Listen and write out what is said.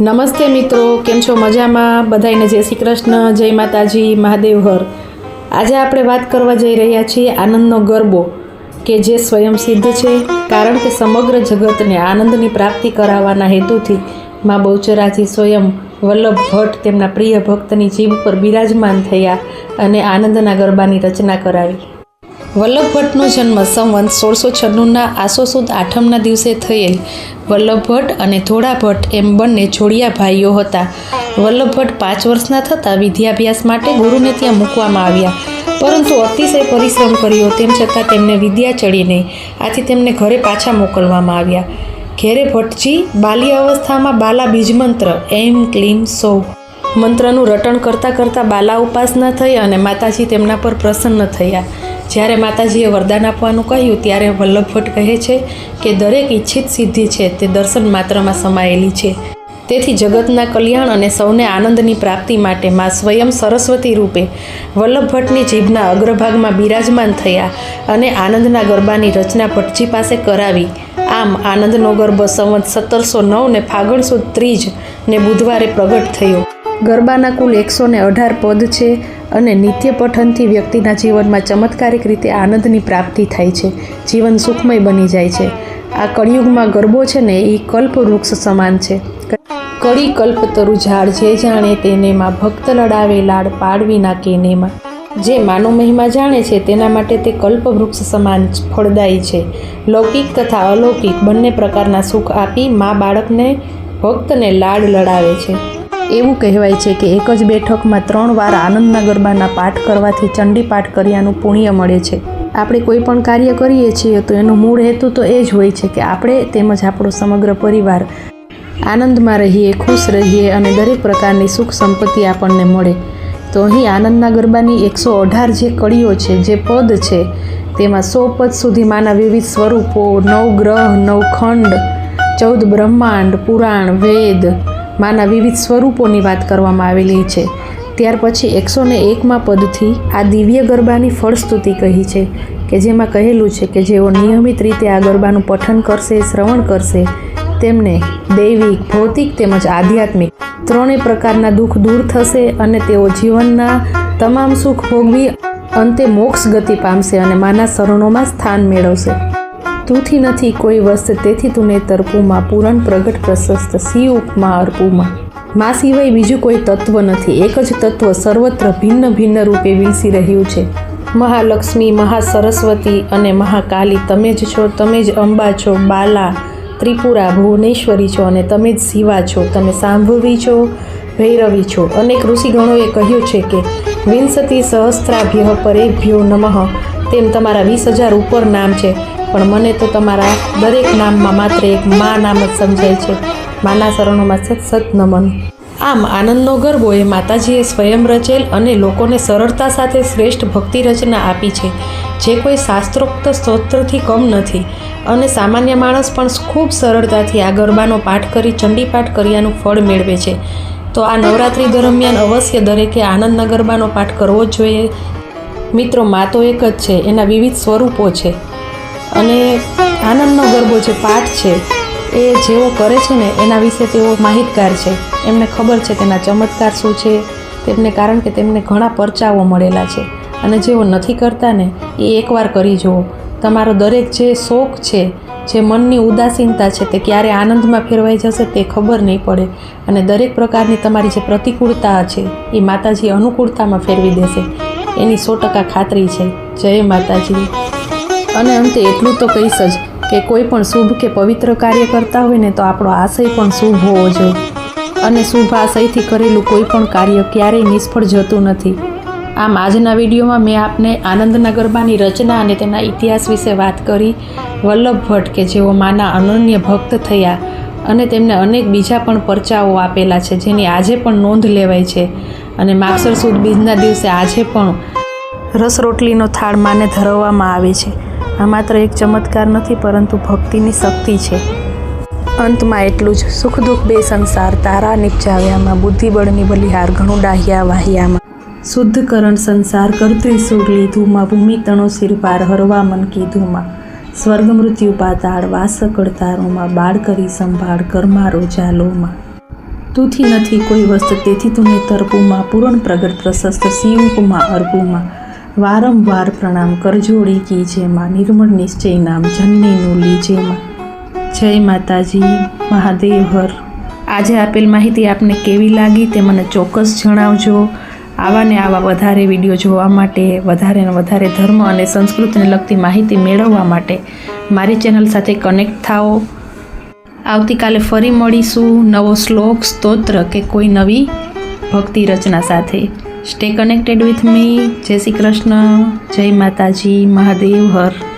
નમસ્તે મિત્રો, કેમ છો મજામાં? બધાને જય શ્રી કૃષ્ણ, જય માતાજી, મહાદેવ હર. આજે આપણે વાત કરવા જઈ રહ્યા છીએ આનંદનો ગરબો, કે જે સ્વયં સિદ્ધ છે, કારણ કે સમગ્ર જગતને આનંદની પ્રાપ્તિ કરાવવાના હેતુથી મા બહુચરાજી સ્વયં વલ્લભ ભટ્ટ તેમના પ્રિય ભક્તની જીભ પર બિરાજમાન થયા અને આનંદના ગરબાની રચના કરાવી. વલ્લભ ભટ્ટનો જન્મ સંવંત સોળસો છન્નુંના આસો સુદ આઠમના દિવસે થયેલ. વલ્લભ ભટ્ટ અને ધોળા ભટ્ટ એમ બંને જોડિયા ભાઈઓ હતા. વલ્લભ ભટ્ટ પાંચ વર્ષના થતાં વિદ્યાભ્યાસ માટે ગુરુને ત્યાં મૂકવામાં આવ્યા. પરંતુ અતિશય પરિશ્રમ કર્યો તેમ છતાં તેમને વિદ્યા ચડી નહીં. આથી તેમને ઘરે પાછા મોકલવામાં આવ્યા. ઘેરે ભટ્ટજી, બાલ્ય અવસ્થામાં બાલા બીજમંત્ર, એમ ક્લીમ સૌ. મંત્રનું રટણ કરતાં કરતાં બાલા ઉપાસના થઈ અને માતાજી તેમના પર પ્રસન્ન થયા. જ્યારે માતાજીએ વરદાન આપવાનું કહ્યું, ત્યારે વલ્લભ ભટ્ટ કહે છે કે દરેક ઈચ્છિત સિદ્ધિ છે તે દર્શન માત્રમાં સમાયેલી છે. તેથી જગતના કલ્યાણ અને સૌને આનંદની પ્રાપ્તિ માટે માં સ્વયં સરસ્વતી રૂપે વલ્લભ ભટ્ટની જીભના અગ્રભાગમાં બિરાજમાન થયા અને આનંદના ગરબાની રચના ભટ્ટજી પાસે કરાવી. આમ આનંદનો ગરબો સંવત સત્તરસો નવ ને ફાગણ સુદ ત્રીજ ને બુધવારે પ્રગટ થયો. ગરબાના કુલ એકસો ને અઢાર પદ છે અને નિત્ય પઠનથી વ્યક્તિના જીવનમાં ચમત્કારિક રીતે આનંદની પ્રાપ્તિ થાય છે. જીવન સુખમય બની જાય છે. આ કળિયુગમાં ગરબો છે ને એ કલ્પ વૃક્ષ સમાન છે. કળી કલ્પતરુ ઝાડ જે જાણે તેનેમાં ભક્ત લડાવે લાડ પાડવી નાખે નેમાં જે માનો મહિમા જાણે છે તેના માટે તે કલ્પ વૃક્ષ સમાન ફળદાયી છે. લૌકિક તથા અલૌકિક બંને પ્રકારના સુખ આપી મા બાળકને ભક્તને લાડ લડાવે છે. એવું કહેવાય છે કે એક જ બેઠકમાં ત્રણ વાર આનંદના ગરબાના પાઠ કરવાથી ચંડી પાઠ કર્યાનું પુણ્ય મળે છે. આપણે કોઈ પણ કાર્ય કરીએ છીએ તો એનો મૂળ હેતુ તો એ જ હોય છે કે આપણે તેમજ આપણો સમગ્ર પરિવાર આનંદમાં રહીએ, ખુશ રહીએ અને દરેક પ્રકારની સુખ સંપત્તિ આપણને મળે. તો અહીં આનંદના ગરબાની એકસો અઢાર જે કડીઓ છે, જે પદ છે, તેમાં સો પદ સુધી માના વિવિધ સ્વરૂપો, નવ ગ્રહ, નવ ખંડ, ચૌદ બ્રહ્માંડ, પુરાણ, વેદ માના વિવિધ સ્વરૂપોની વાત કરવામાં આવેલી છે. ત્યાર પછી એકસો ને એકમાં પદથી આ દિવ્ય ગરબાની ફળસ્તુતિ કહી છે કે જેમાં કહેલું છે કે જેઓ નિયમિત રીતે આ ગરબાનું પઠન કરશે, શ્રવણ કરશે, તેમને દૈવિક, ભૌતિક તેમજ આધ્યાત્મિક ત્રણેય પ્રકારના દુઃખ દૂર થશે અને તેઓ જીવનના તમામ સુખ ભોગવી અંતે મોક્ષ ગતિ પામશે અને માના શરણોમાં સ્થાન મેળવશે. તુંથી નથી કોઈ વસ્ત, તેથી તું તરપુમાં પૂરણ પ્રગટ પ્રશસ્ત સી ઉપમા અર્પુમાં. મા સિવાય બીજું કોઈ તત્વ નથી. એક જ તત્વ સર્વત્ર ભિન્ન ભિન્ન રૂપે વિલસી રહ્યું છે. મહાલક્ષ્મી, મહાસરસ્વતી અને મહાકાલી, તમે જ છો, તમે જ અંબા છો, બાલા, ત્રિપુરા, ભુવનેશ્વરી છો અને તમે જ શિવા છો. તમે સાંભવી છો, ભૈરવી છો. અનેક ઋષિગણોએ કહ્યું છે કે વિંસતી સહસ્ત્રાભ્ય પરેભ્યો નમઃ. તેમ તમારા વીસ હજાર ઉપર નામ છે. પણ મને તો તમારા દરેક નામમાં માત્ર એક મા નામ જ સમજાય છે. માના શરણોમાં સત નમન. આમ આનંદનો ગરબો એ માતાજીએ સ્વયં રચેલ અને લોકોને સરળતા સાથે શ્રેષ્ઠ ભક્તિ રચના આપી છે. જે કોઈ શાસ્ત્રોક્ત સ્તોત્રથી કમ નથી. અને સામાન્ય માણસ પણ ખૂબ સરળતાથી આ ગરબાનો પાઠ કરી ચંડીપાઠ કર્યાનું ફળ મેળવે છે. તો આ નવરાત્રિ દરમિયાન અવશ્ય દરેકે આનંદના ગરબાનો પાઠ કરવો જ જોઈએ. મિત્રો, મા તો એક જ છે. એના વિવિધ સ્વરૂપો છે. અને આનંદનો ગરબો જે પાઠ છે, એ જેઓ કરે છે ને, એના વિશે તેઓ માહિતગાર છે. એમને ખબર છે તેના ચમત્કાર શું છે, તેમને કારણ કે તેમને ઘણા પરચાઓ મળેલા છે. અને જેઓ નથી કરતા ને, એ એકવાર કરી જુઓ. તમારો દરેક જે શોખ છે, જે મનની ઉદાસીનતા છે, તે ક્યારે આનંદમાં ફેરવાઈ જશે તે ખબર નહીં પડે. અને દરેક પ્રકારની તમારી જે પ્રતિકૂળતા છે, એ માતાજી અનુકૂળતામાં ફેરવી દેશે. એની સો ટકા ખાતરી છે. જય માતાજી. અને અંતે એટલું તો કહીશ જ કે કોઈ પણ શુભ કે પવિત્ર કાર્ય કરતા હોય ને તો આપણો આશય પણ શુભ હોવો જોઈએ. અને શુભ આશયથી કરેલું કોઈ પણ કાર્ય ક્યારેય નિષ્ફળ જતું નથી. આમ આજના વિડીયોમાં મેં આપને આનંદના ગરબાની રચના અને તેના ઇતિહાસ વિશે વાત કરી, વલ્લભ ભટ્ટ કે જેઓ માના અનન્ય ભક્ત થયા અને તેમને અનેક બીજા પણ પરચાઓ આપેલા છે, જેની આજે પણ નોંધ લેવાય છે. અને માગસર સુદ બીજના દિવસે આજે પણ રસ રોટલીનો થાળ માને ધરવવામાં આવે છે. આ માત્ર એક ચમત્કાર નથી, પરંતુ ભક્તિની શક્તિ છે. અંતમાં એટલું જ. સુખ દુઃખ બે સંસાર, તારા નિપજાવ્યામાં, બુદ્ધિબળની બલિહાર, ઘણું ડાહ્યા વાહ્યામાં. શુદ્ધકરણ સંસાર કરતી સુરલી લીધુંમાં, ભૂમિ તણો શિરપાર હરવા મન કીધુમાં. સ્વર્ગ મૃત્યુ પાતાળ, વાસ કડતારોમાં બાળ કરી સંભાળ કરમારો જાલોમાં તુથી નથી કોઈ વસ્ત, તેથી તું તરપુમાં, પૂરણ પ્રગટ પ્રશસ્ત શિવકુમાં અર્પુમાં. વારંવાર પ્રણામ કરજોડી કી જેમાં નિર્મળ નિશ્ચય નામ જનનીનું લીજેમાં જય માતાજી, મહાદેવ હર. આજે આપેલ માહિતી આપને કેવી લાગી તે મને ચોક્કસ જણાવજો. આવા ને આવા વધારે વીડિયો જોવા માટે, વધારે ને વધારે ધર્મ અને સંસ્કૃતિને લગતી માહિતી મેળવવા માટે મારી ચેનલ સાથે કનેક્ટ થાઓ. આવતીકાલે ફરી મળીશું નવો શ્લોક, સ્તોત્ર કે કોઈ નવી ભક્તિ રચના સાથે. સ્ટે કનેક્ટેડ વિથ મી જય શ્રી કૃષ્ણ જય માતાજી મહાદેવ હર